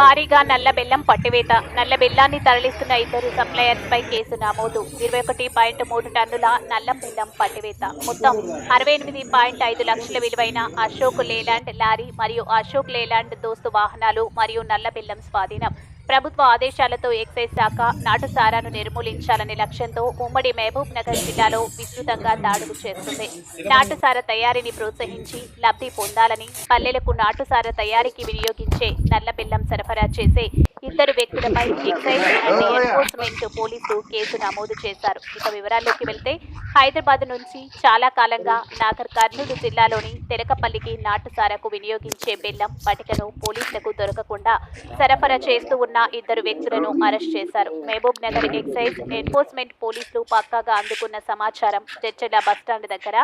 భారీగా నల్ల బెల్లం పట్టివేత. నల్ల బెల్లాన్ని తరలిస్తున్న ఇద్దరు సప్లయర్స్ పై కేసు నమోదు. ఇరవై ఒకటి పాయింట్ మూడు టన్నుల నల్ల బెల్లం పట్టివేత. మొత్తం అరవై ఎనిమిది పాయింట్ ఐదు లక్షల విలువైన అశోక్ లేలాండ్ లారీ మరియు అశోక్ లేలాండ్ దోస్తు వాహనాలు మరియు నల్ల బెల్లం స్వాధీనం. ప్రభుత్వ ఆదేశాలతో ఎక్సైజ్ శాఖ నాటుసారాను నిర్మూలించాలనే లక్ష్యంతో ఉమ్మడి మహబూబ్ నగర్ జిల్లాలో విస్తృతంగా దాడులు చేస్తుంది. నాటుసార తయారీని ప్రోత్సహించి లబ్ధి పొందాలని పల్లెలకు నాటుసార తయారీకి వినియోగించే నల్ల బెల్లం సరఫరా చేసే ఇద్దరు వ్యక్తులపై ఎక్సైజ్ అండ్ ఎన్ఫోర్స్మెంట్ పోలీసులు కేసు నమోదు చేశారు. ఇక వివరాల్లోకి వెళ్తే హైదరాబాద్ నుంచి చాలా కాలంగా నాగర్ కర్నూలు జిల్లాలోని తెరకపల్లికి నాటుసారకు వినియోగించే బెల్లం పటికను పోలీసులకు దొరకకుండా సరఫరా చేస్తూ ఉన్న ఇద్దరు వ్యక్తులను అరెస్ట్ చేశారు. మహబూబ్ నగర్ ఎక్సైజ్ ఎన్ఫోర్స్మెంట్ పోలీసులు పక్కాగా అందుకున్న సమాచారం చర్చల బస్టాండ్ దగ్గర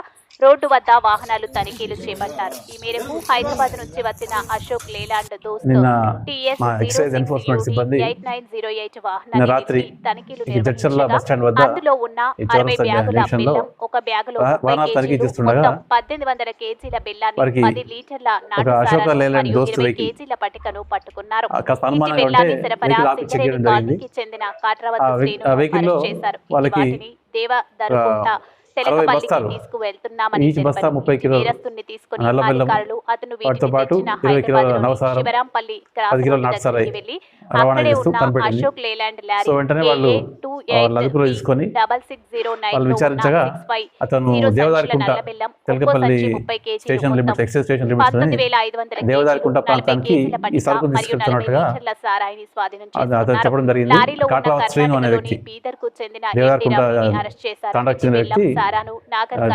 రోడ్డు వద్ద వాహనాలు తనిఖీలు చేపట్టారు. ఈ మేరకు హైదరాబాద్ నుంచి వచ్చిన అశోక్ లేలాండ్ దోస్త్ రాత్రి వద్ద అందులో ఉన్న అరవై బ్యాగుల బెల్లం ఒక బ్యాగులో పద్దెనిమిది వందల కేజీల బెల్లాన్ని పది లీటర్ల నాటు కేజీల పటికను పట్టుకున్నారు. సరఫరా సింగరేణి కాలనీకి చెందిన కాట్రావత్ శ్రీను అరెస్ట్ చేశారు దేవదరుకుంట అరవై తెలకపల్లికి. తీసుకువెళ్తున్నామని నేరస్తుని తీసుకుని అధికారులు అతను వీటిని తెచ్చిన శివరాంపల్లి క్రాస్ రోడ్డు వెళ్ళి అక్కడే ఉన్న. Ashok Leyland lorry double six zero nine విచారించగా అతను Devadarikunta Telakapalli station limits excise station Devadarikunta ప్రాంతానికి ఈ తీసుకెళ్తున్నట్టుగా అతను. చెప్పడం జరిగింది శ్రీను అనే వ్యక్తి దేవదారికుంట చెందిన వ్యక్తి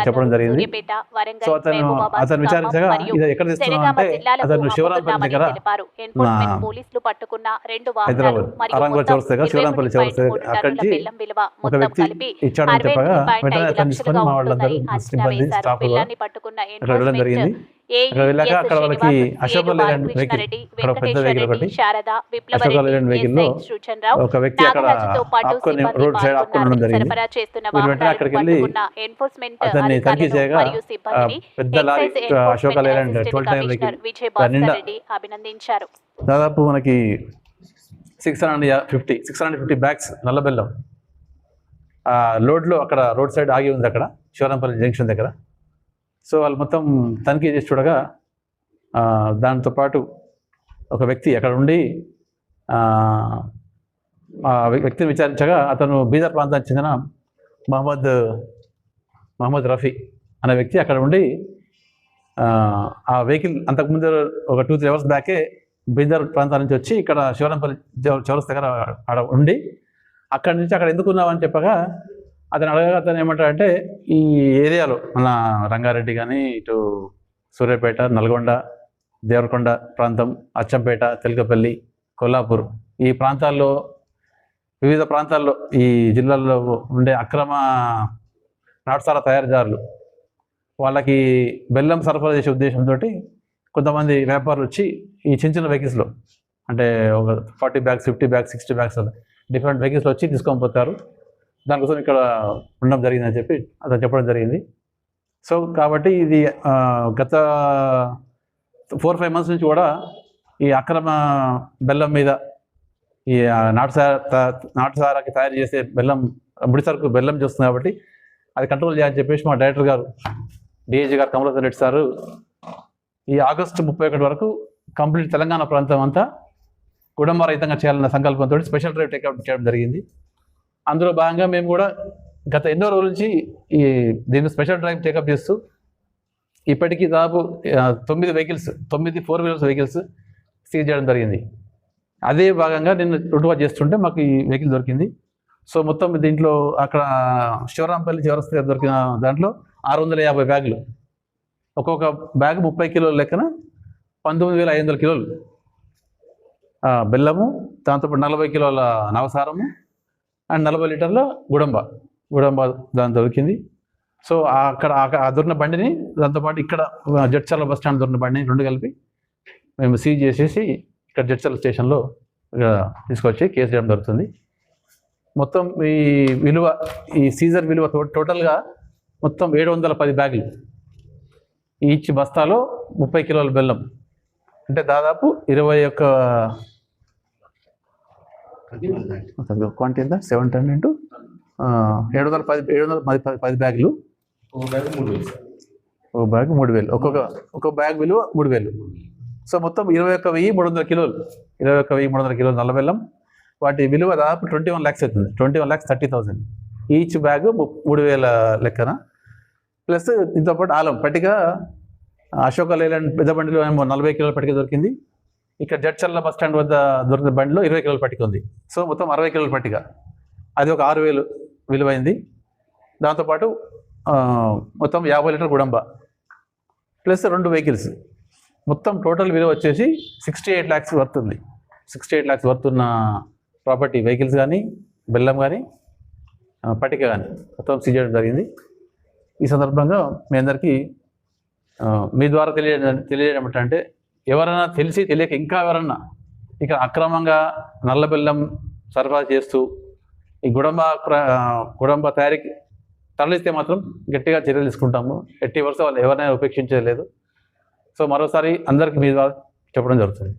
చెప్పడం జరిగింది. సో అతను అతను విచారించగా ఎక్కడ అతను శివరాంపల్లి దగ్గర పోలీసులు పట్టుకున్న రెండు వాహనాలు దగ్గర, శివరాంపల్లి 23.3 చౌరస్తా దగ్గర టన్నుల అక్కడి నుంచి బెల్లం విలువ ఒక వ్యక్తి ఇచ్చాడని చెప్పగా 62.5 వెంటనే అతను తీసుకొని లక్షలుగా మా వాళ్ళందరూ సిబ్బంది. స్టాఫ్ వెళ్ళడం జరిగింది వెళ్ళాక అక్కడ వాళ్ళకి Srinivas, Ashok CI Leyland vehicle Balakrishna Reddy, అక్కడ పెద్ద వెహికల్ ఒకటి. అశోక్ లేలాండ్ ఒక వ్యక్తి అక్కడ ఆపుకొని రోడ్ సైడ్ ఆపుకొని ఉండడం. జరిగింది. వెంటనే అక్కడికి వెళ్ళి అతన్ని తనిఖీ చేయగా పెద్ద lorry, Ashok Leyland twelve vehicle నిండా దాదాపు మనకి six hundred fifty six hundred fifty bags నల్ల బెల్లం ఆ, లోడ్లో అక్కడ రోడ్ సైడ్ ఆగి ఉంది అక్కడ శివరంపల్లి జంక్షన్ దగ్గర. సో వాళ్ళు మొత్తం తనిఖీ చేసి చూడగా దాంతో పాటు ఒక వ్యక్తి అక్కడ ఉండి ఆ, వ్యక్తిని విచారించగా అతను బీదర్ ప్రాంతానికి చెందిన మహమ్మద్ మహమ్మద్ రఫీ అనే వ్యక్తి అక్కడ ఉండి ఆ, వెహికల్ అంతకుముందు ఒక టూ త్రీ అవర్స్ బ్యాకే బీదర్ ప్రాంతం నుంచి వచ్చి ఇక్కడ శివరంపల్లి చౌరస్ దగ్గర ఆడ ఉండి అక్కడి నుంచి అక్కడ ఎందుకు అని చెప్పగా అతను అడగగా అతను ఏమంటాడంటే ఈ ఏరియాలో మన రంగారెడ్డి కానీ ఇటు సూర్యాపేట నల్గొండ దేవరకొండ ప్రాంతం అచ్చంపేట తెలకపల్లి కొల్లాపూర్ ఈ ప్రాంతాల్లో వివిధ ప్రాంతాల్లో ఈ జిల్లాల్లో ఉండే అక్రమ నాటుసారా తయారీదారులు వాళ్ళకి బెల్లం సరఫరా చేసే ఉద్దేశంతో కొంతమంది వ్యాపారులు వచ్చి ఈ చిన్న చిన్న వెహికల్స్లో అంటే ఒక forty bags fifty bags sixty bags different వెహికల్స్లో వచ్చి తీసుకొని పోతారు. దానికోసం ఇక్కడ ఉండడం జరిగిందని చెప్పి అతను చెప్పడం జరిగింది. సో కాబట్టి ఇది గత ఫోర్ ఫైవ్ మంత్స్ నుంచి కూడా ఈ అక్రమ బెల్లం మీద ఈ నాటుసార నాటు తయారు చేసే బెల్లం ముడి సరుకు బెల్లం చేస్తుంది కాబట్టి అది కంట్రోల్ చేయాలని చెప్పేసి మా డైరెక్టర్ గారు డిఐజీ గారు కమలాసన్ రెడ్డి సారు ఈ ఆగస్టు ముప్పై ఒకటి వరకు కంప్లీట్ తెలంగాణ ప్రాంతం అంతా కుటుంబ రహితంగా చేయాలన్న సంకల్పంతో స్పెషల్ డ్రైవ్ టేకౌట్ చేయడం జరిగింది. అందులో భాగంగా మేము కూడా గత ఎన్నో రోజుల నుంచి ఈ దీన్ని స్పెషల్ డ్రైవ్ టేకప్ చేస్తూ ఇప్పటికీ దాదాపు తొమ్మిది వెహికల్స్ తొమ్మిది ఫోర్ వీలర్స్ వెహికల్స్ సీజ్ చేయడం జరిగింది. అదే భాగంగా నేను రుటువా చేస్తుంటే మాకు ఈ వెహికల్ దొరికింది. సో మొత్తం దీంట్లో అక్కడ శివరాంపల్లి చివరస్త దొరికిన దాంట్లో ఆరు వందల యాభై బ్యాగులు. ఒక్కొక్క బ్యాగ్ ముప్పై కిలోల లెక్కన పంతొమ్మిది వేల ఐదు వందల కిలోలు. బెల్లము దాంతోపాటు నలభై కిలోల నవసారము అండ్ నలభై లీటర్ల గుడంబ. గుడంబ దాని దొరికింది. సో అక్కడ ఆ- ఆ దొరికిన బండిని దాంతోపాటు ఇక్కడ జడ్చర్ల బస్ స్టాండ్ దొరికిన బండిని రెండు కలిపి మేము సీజ్ చేసేసి ఇక్కడ జడ్చర్ల స్టేషన్లో తీసుకొచ్చి కేసు చేయడం జరుగుతుంది. మొత్తం ఈ విలువ ఈ సీజర్ విలువ టోటల్గా మొత్తం ఏడు వందల పది బ్యాగులు. ఈచ్ బస్తాలో ముప్పై కిలోల బెల్లం. అంటే దాదాపు ఇరవై ఒక్క క్వాంటిటీ ఎంత? సెవెన్ టెన్ ఇంటూ ఏడు వందల పది ఏడు వందల పది పది- పది బ్యాగులు. ఒక బ్యాగ్ మూడు వేలు సార్. ఒక బ్యాగ్ మూడు వేలు. ఒక్కొక్క ఒక్కొక్క బ్యాగ్ విలువ మూడు వేలు. సో మొత్తం ఇరవై ఒక్క వెయ్యి మూడు వందల కిలోలు. ఇరవై ఒక్క వెయ్యి మూడు వందల కిలోలు నల్ల బెల్లం. వాటి విలువ దాదాపు ట్వంటీ వన్ ల్యాక్స్ అవుతుంది. Twenty one lakhs thirty thousand each bag మూడు వేల లెక్కన. ప్లస్ దీంతో పాటు ఆలం పట్టిక అశోక లేలాండ్ పెద్ద బండిలో ఏమో నలభై కిలోల పట్టిక దొరికింది. ఇక్కడ జడ్చర్ల బస్ స్టాండ్ వద్ద దొరికిన బండిలో ఇరవై కిలోల పట్టిక ఉంది. సో మొత్తం అరవై కిలోల పట్టిక. అది ఒక ఆరు వేలు విలువైంది. దాంతోపాటు మొత్తం యాభై లీటర్ గుడంబ. ప్లస్ రెండు వెహికల్స్. మొత్తం టోటల్ విలువ వచ్చేసి సిక్స్టీ ఎయిట్ ల్యాక్స్ వర్త్ ఉంది. సిక్స్టీ ఎయిట్ ల్యాక్స్ వర్త్ ఉన్న ప్రాపర్టీ వెహికల్స్ కానీ బెల్లం కానీ పట్టిక కానీ మొత్తం సీజ్ చేయడం జరిగింది. ఈ సందర్భంగా మీ అందరికీ మీ ద్వారా తెలియజేయడం తెలియజేయడం ఏంటంటే ఎవరైనా తెలిసి తెలియక ఇంకా ఎవరన్నా ఇక అక్రమంగా నల్ల బెల్లం సరఫరా చేస్తూ ఈ గుడంబ ప్ర- గుడంబ తయారీకి తరలిస్తే మాత్రం గట్టిగా చర్యలు తీసుకుంటాము. ఎట్టి వరుస వాళ్ళు ఎవరైనా ఉపేక్షించలేదు. సో మరోసారి అందరికి మీద చెప్పడం జరుగుతుంది.